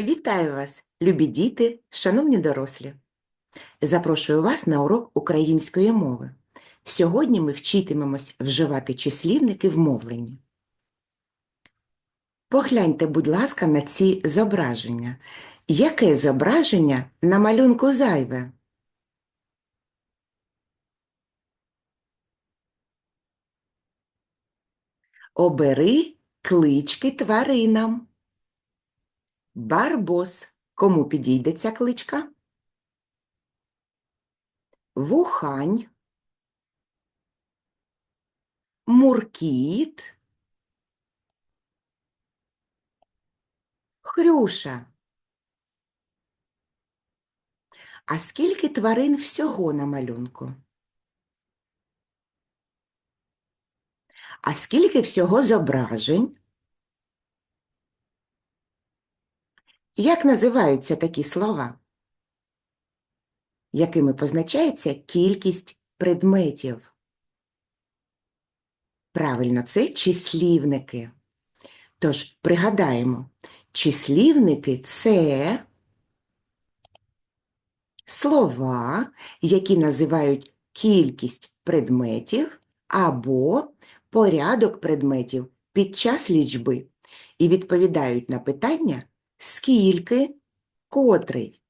Вітаю вас, любі діти, шановні дорослі! Запрошую вас на урок української мови. Сьогодні ми вчитимемось вживати числівники в мовленні. Погляньте, будь ласка, на ці зображення. Яке зображення на малюнку зайве? Обери клички тваринам. Барбос. Кому підійде ця кличка? Вухань. Муркіт. Хрюша. А скільки тварин всього на малюнку? А скільки всього зображень? Як називаються такі слова? Якими позначається кількість предметів? Правильно, це числівники. Тож пригадаємо, числівники це слова, які називають кількість предметів або порядок предметів під час лічби і відповідають на питання скільки, котрий.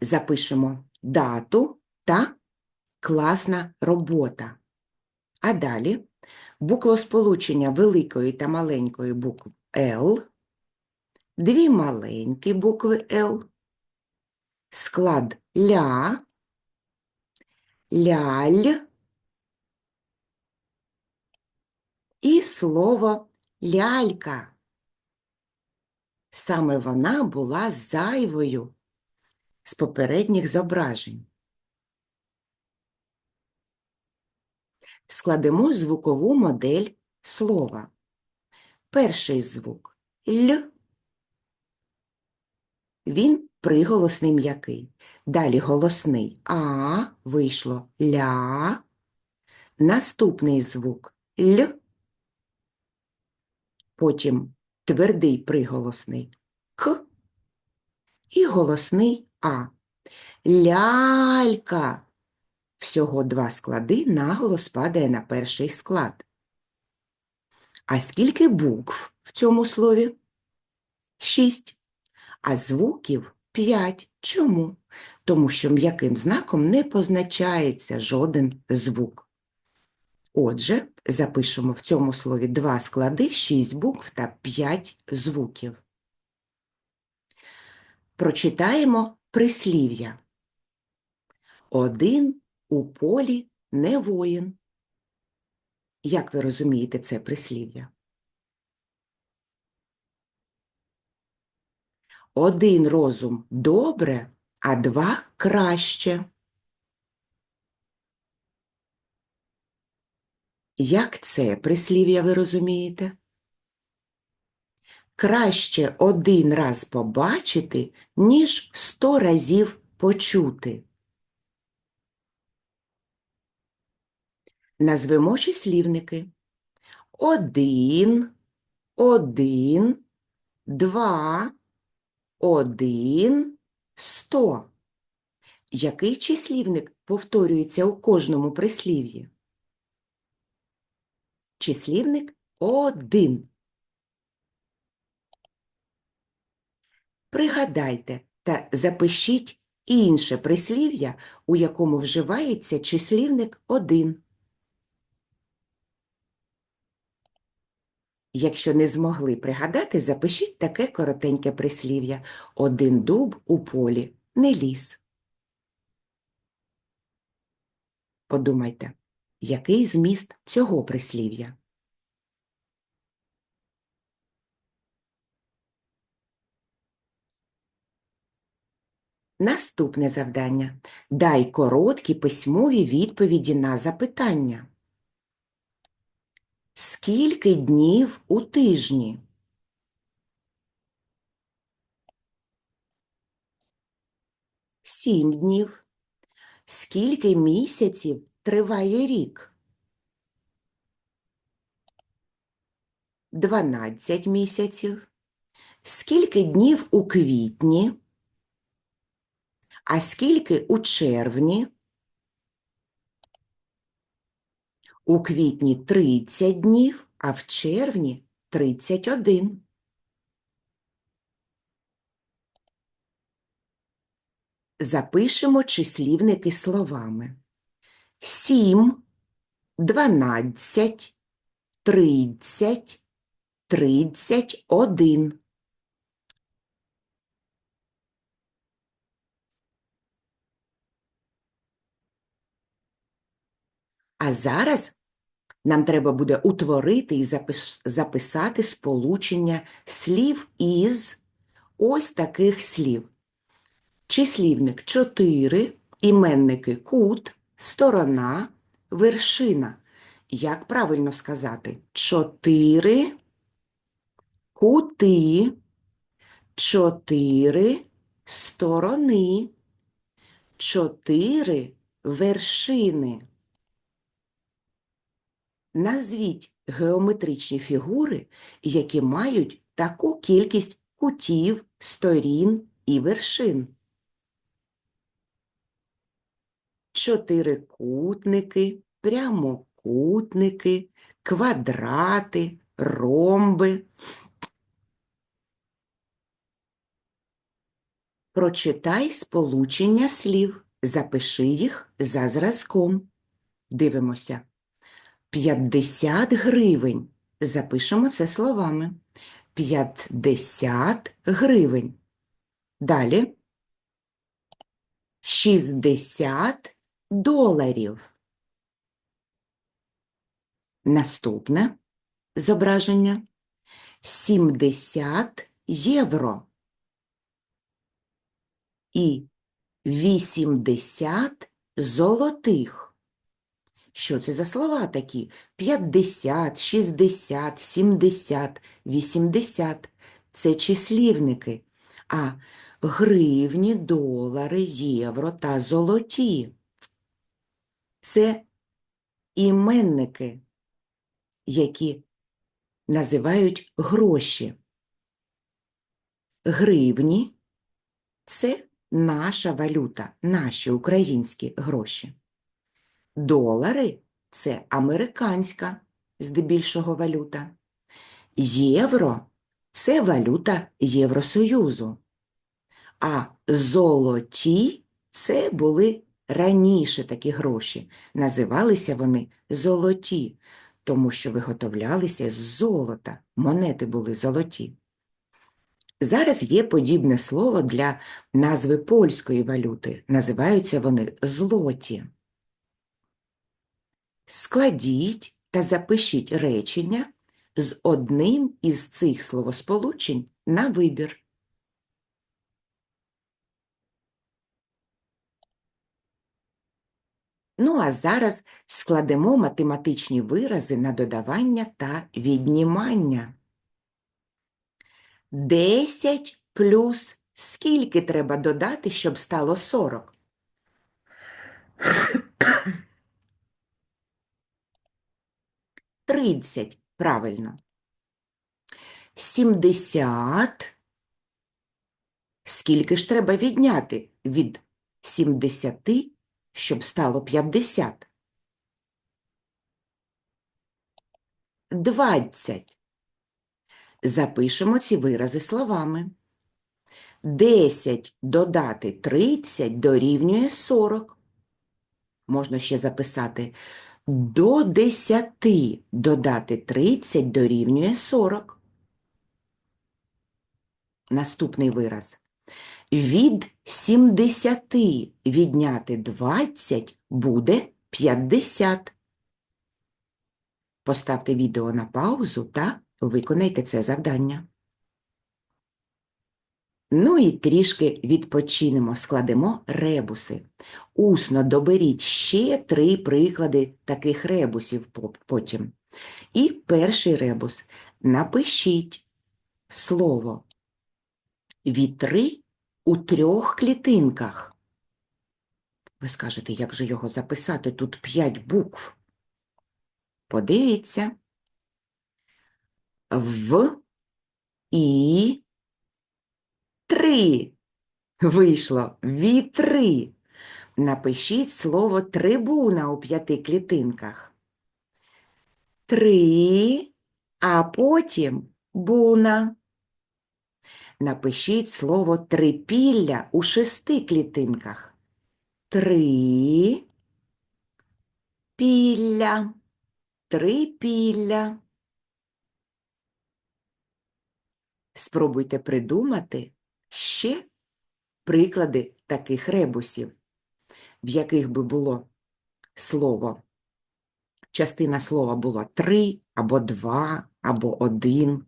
Запишемо дату та класна робота. А далі буквосполучення великої та маленької букв Л, дві маленькі букви Л, склад ля, ляль і слово лялька. Саме вона була зайвою з попередніх зображень. Складемо звукову модель слова. Перший звук Л. Він приголосний м'який. Далі голосний А, вийшло ля. Наступний звук Л. Потім твердий приголосний К і голосний А. Лялька. Всього два склади, наголос падає на перший склад. А скільки букв в цьому слові? Шість. А звуків п'ять. Чому? Тому що м'яким знаком не позначається жоден звук. Отже, запишемо в цьому слові два склади, шість букв та п'ять звуків. Прочитаємо прислів'я. Один у полі не воїн. Як ви розумієте це прислів'я? Один розум добре, а два краще. Як це прислів'я ви розумієте? Краще один раз побачити, ніж сто разів почути. Назвемо числівники. Один, один, два, один, сто. Який числівник повторюється у кожному прислів'ї? Числівник один. Пригадайте та запишіть інше прислів'я, у якому вживається числівник один. Якщо не змогли пригадати, запишіть таке коротеньке прислів'я. Один дуб у полі, не ліс. Подумайте, який зміст цього прислів'я? Наступне завдання. Дай короткі письмові відповіді на запитання. Скільки днів у тижні? Сім днів. Скільки місяців триває рік? Дванадцять місяців. Скільки днів у квітні? А скільки у червні? У квітні 30 днів, а в червні 31. Запишемо числівники словами. 7, 12, 30, 31. А зараз нам треба буде утворити і запис- записати сполучення слів із ось таких слів. Числівник 4, іменники кут, сторона, вершина. Як правильно сказати? Чотири кути, чотири сторони, чотири вершини. Назвіть геометричні фігури, які мають таку кількість кутів, сторін і вершин. Чотирикутники, прямокутники, квадрати, ромби. Прочитай сполучення слів, запиши їх за зразком. Дивимося. 50 гривень. Запишемо це словами. 50 гривень. Далі. 60 доларів. Наступне зображення. 70 євро. І 80 золотих. Що це за слова такі? 50, 60, 70, 80 – це числівники, а гривні, долари, євро та золоті – це іменники, які називають гроші. Гривні – це наша валюта, наші українські гроші. Долари – це американська, здебільшого валюта. Євро – це валюта Євросоюзу. А золоті – це були раніше такі гроші. Називалися вони золоті, тому що виготовлялися з золота. Монети були золоті. Зараз є подібне слово для назви польської валюти. Називаються вони злоті. Складіть та запишіть речення з одним із цих словосполучень на вибір. Ну, а зараз складемо математичні вирази на додавання та віднімання. 10 плюс скільки треба додати, щоб стало 40? Тридцять, правильно. Сімдесят. Скільки ж треба відняти від сімдесяти, щоб стало п'ятдесят? Двадцять. Запишемо ці вирази словами. Десять додати тридцять дорівнює сорок. Можна ще записати до 10 додати 30 дорівнює 40. Наступний вираз. Від 70 відняти 20 буде 50. Поставте відео на паузу та виконайте це завдання. Ну і трішки відпочинемо, складемо ребуси. Усно доберіть ще три приклади таких ребусів потім. І перший ребус. Напишіть слово вітри у трьох клітинках. Ви скажете, як же його записати? Тут п'ять букв. Подивіться. В, І, Вітри. Вийшло вітри. Напишіть слово трибуна у п'яти клітинках. Три, а потім буна. Напишіть слово трипілля у шести клітинках. Три пілля. Трипілля. Спробуйте придумати ще приклади таких ребусів, в яких би було слово. Частина слова була три, або два, або один.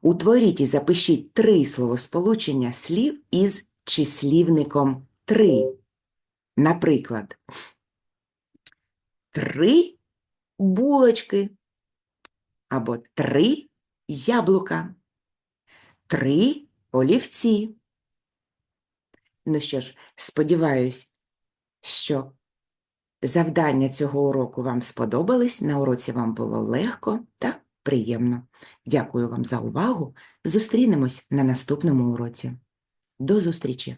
Утворіть і запишіть три словосполучення слів із числівником три. Наприклад, три булочки або три яблука, три олівці. Ну що ж, сподіваюсь, що завдання цього уроку вам сподобались, на уроці вам було легко та приємно. Дякую вам за увагу. Зустрінемось на наступному уроці. До зустрічі!